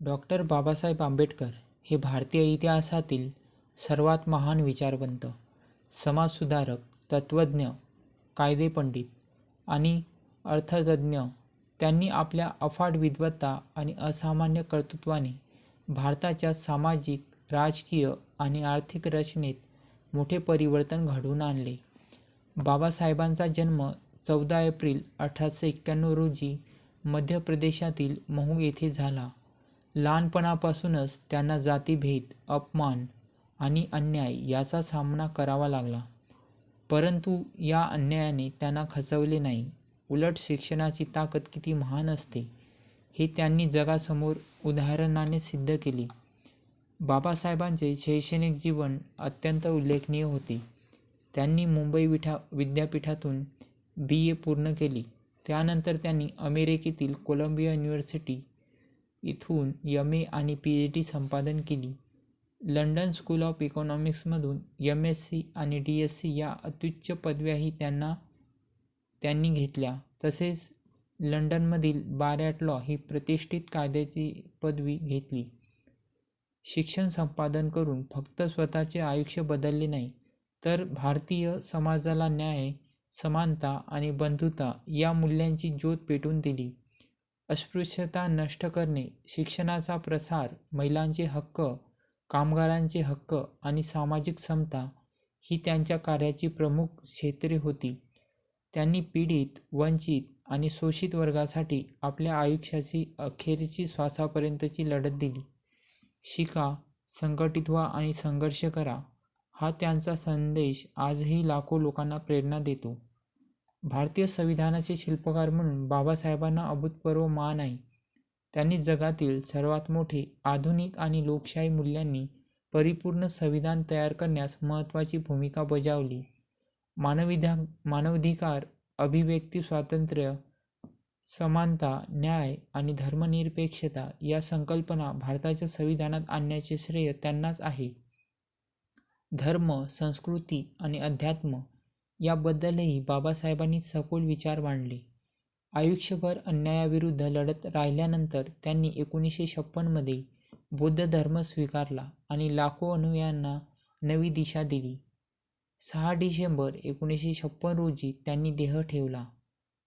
Doctor Babasaheb Ambedkar हे भारतीय इतिहासातील सर्वात महान विचारवंत समाजसुधारक तत्त्वज्ञ कायदेपंडित आणि अर्थतज्ज्ञ त्यांनी आपल्या अफाट विद्वत्ता आणि असामान्य कर्तृत्वाने भारताच्या सामाजिक राजकीय आणि आर्थिक रचनेत मोठे परिवर्तन घडवून आणले. बाबासाहेबांचा जन्म चौदा एप्रिल अठराशे एक्क्याण्णव रोजी मध्य प्रदेशातील महू येथे झाला. लहानपणापासूनच त्यांना जातीभेद अपमान आणि अन्याय याचा सामना करावा लागला. परंतु या अन्यायाने त्यांना खचवले नाही. उलट शिक्षणाची ताकद किती महान असते हे त्यांनी जगासमोर उदाहरणाने सिद्ध केले. बाबासाहेबांचे शैक्षणिक जीवन अत्यंत उल्लेखनीय होते. त्यांनी मुंबई विठा विद्यापीठातून बी ए पूर्ण केली. त्यानंतर त्यांनी अमेरिकेतील कोलंबिया युनिव्हर्सिटी इथून यम ए आणि पी एच डी संपादन केली. लंडन स्कूल ऑफ इकॉनॉमिक्समधून यम एस सी आणि डी एस सी या अत्युच्च पदव्याही त्यांना त्यांनी घेतल्या. तसेच लंडनमधील बार ॲट लॉ ही प्रतिष्ठित कायद्याची पदवी घेतली. शिक्षण संपादन करून फक्त स्वतःचे आयुष्य बदलले नाही तर भारतीय समाजाला न्याय समानता आणि बंधुता या मूल्यांची ज्योत पेटून दिली. अस्पृश्यता नष्ट करणे शिक्षणाचा प्रसार महिलांचे हक्क कामगारांचे हक्क आणि सामाजिक समता ही त्यांच्या कार्याची प्रमुख क्षेत्रे होती. त्यांनी पीडित वंचित आणि शोषित वर्गासाठी आपल्या आयुष्याची अखेरची श्वासापर्यंतची लढत दिली. शिका संघटित व्हा आणि संघर्ष करा हा त्यांचा संदेश आजही लाखो लोकांना प्रेरणा देतो. भारतीय संविधानाचे शिल्पकार म्हणून बाबासाहेबांना अभूतपूर्व मान आहे. त्यांनी जगातील सर्वात मोठे आधुनिक आणि लोकशाही मूल्यांनी परिपूर्ण संविधान तयार करण्यास महत्त्वाची भूमिका बजावली. मानविधा मानवाधिकार अभिव्यक्ती स्वातंत्र्य समानता न्याय आणि धर्मनिरपेक्षता या संकल्पना भारताच्या संविधानात आणण्याचे श्रेय त्यांनाच आहे. धर्म संस्कृती आणि अध्यात्म याबद्दलही बाबासाहेबांनी सखोल विचार मांडले. आयुष्यभर अन्यायाविरुद्ध लढत राहिल्यानंतर त्यांनी एकोणीसशे छप्पनमध्ये बौद्ध धर्म स्वीकारला आणि लाखो अनुयायांना नवी दिशा दिली. सहा डिसेंबर एकोणीसशे छप्पन रोजी त्यांनी देह ठेवला.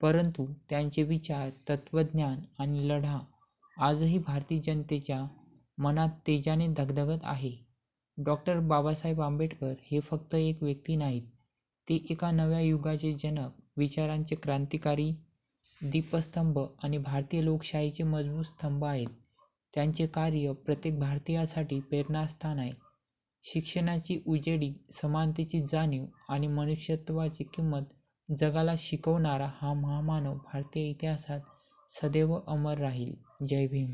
परंतु त्यांचे विचार तत्त्वज्ञान आणि लढा आजही भारतीय जनतेच्या मनात तेजाने धगधगत आहे. डॉक्टर बाबासाहेब आंबेडकर हे फक्त एक व्यक्ती नाहीत ते एका नव्या युगाचे जनक विचारांचे क्रांतिकारी दीपस्तंभ आणि भारतीय लोकशाहीचे मजबूत स्तंभ आहेत. त्यांचे कार्य प्रत्येक भारतीयासाठी प्रेरणास्थान आहे. शिक्षणाची उजेडी समानतेची जाणीव आणि मनुष्यत्वाची किंमत जगाला शिकवणारा हा महामानव भारतीय इतिहासात सदैव अमर राहील. जय भीम.